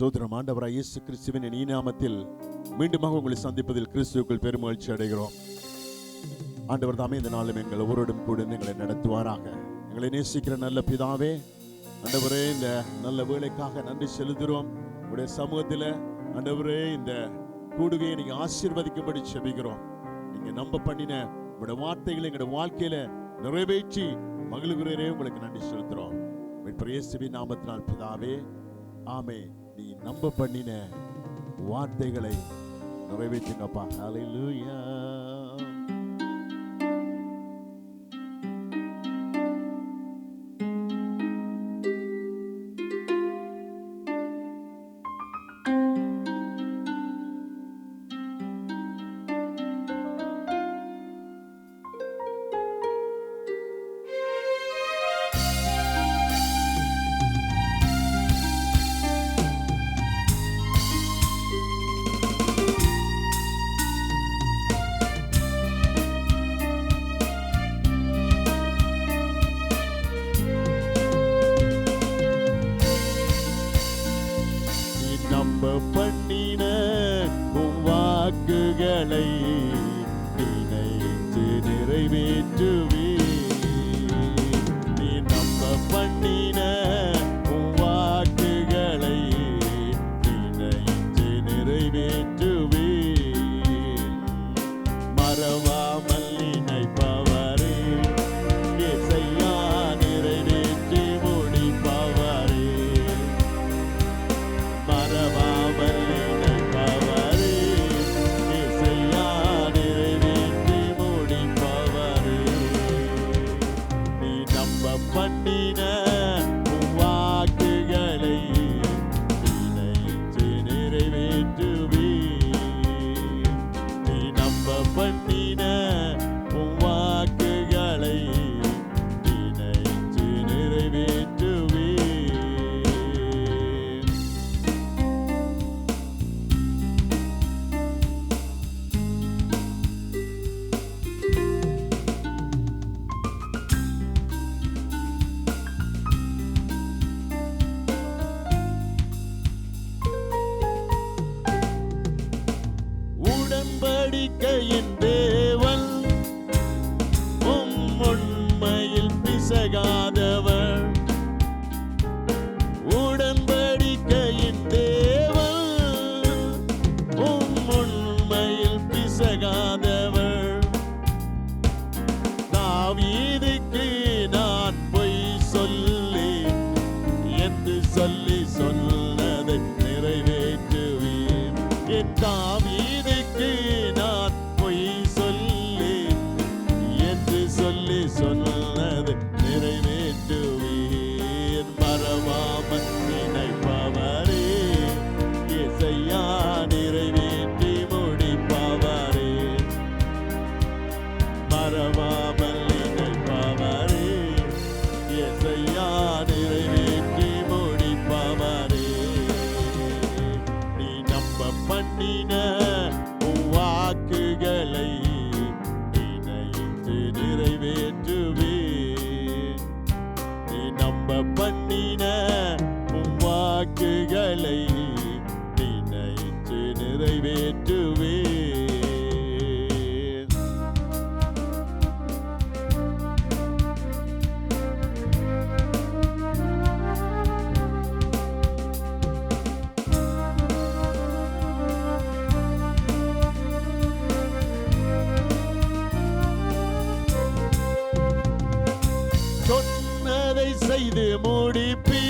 சோதரம் ஆண்டவராய் இயேசு கிறிஸ்துவின் ஈநாமத்தில் மீண்டுமாக உங்களை சந்திப்பதில் கிறிஸ்துவுக்குள் பெருமகிழ்ச்சி அடைகிறோம். ஆண்டவர் தாமே இந்த நாளும் எங்கள் ஒவ்வொருடும் கூட எங்களை நடத்துவாராக. எங்களை நேசிக்கிற நல்ல பிதாவே ஆண்டவரே இந்த நல்ல வேலைக்காக நன்றி செலுத்துகிறோம். உடைய சமூகத்தில் ஆண்டவரே இந்த கூடுகையை நீங்க ஆசீர்வதிக்கும்படி செபிக்கிறோம். நீங்க நம்ப பண்ணின உங்களுடைய வார்த்தைகளை எங்களுடைய வாழ்க்கையில நிறைவேற்றி மகிழ்கிறே உங்களுக்கு நன்றி செலுத்துறோம் இயேசுவின் நாமத்தினால் பிதாவே ஆமே நம்ப பண்ணின வார்த்தைகளை நிறைவேற்றுங்கப்பா. ஹalleluya வாக்குகளை நினைத்து நிறைவேற்றுவே நம்ப தாவீதுக்கு நான் பொய் சொல்லி என்று சொல்லி சொன்னது நிறைவேற்றுவீர். மறவாமல் நினைப்பவரே இசையா நிறைவேற்றி முடிப்பவரே. மறவாமல் வேலை நினைத்து நிறைவேற்றுவே சொன்னதை செய்து முடிப்பீர்.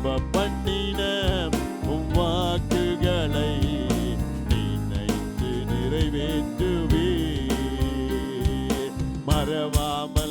திரும்ப பண்ணின உம் வாக்குகளை நினைத்து நிறைவேற்றுவே மறவாமல்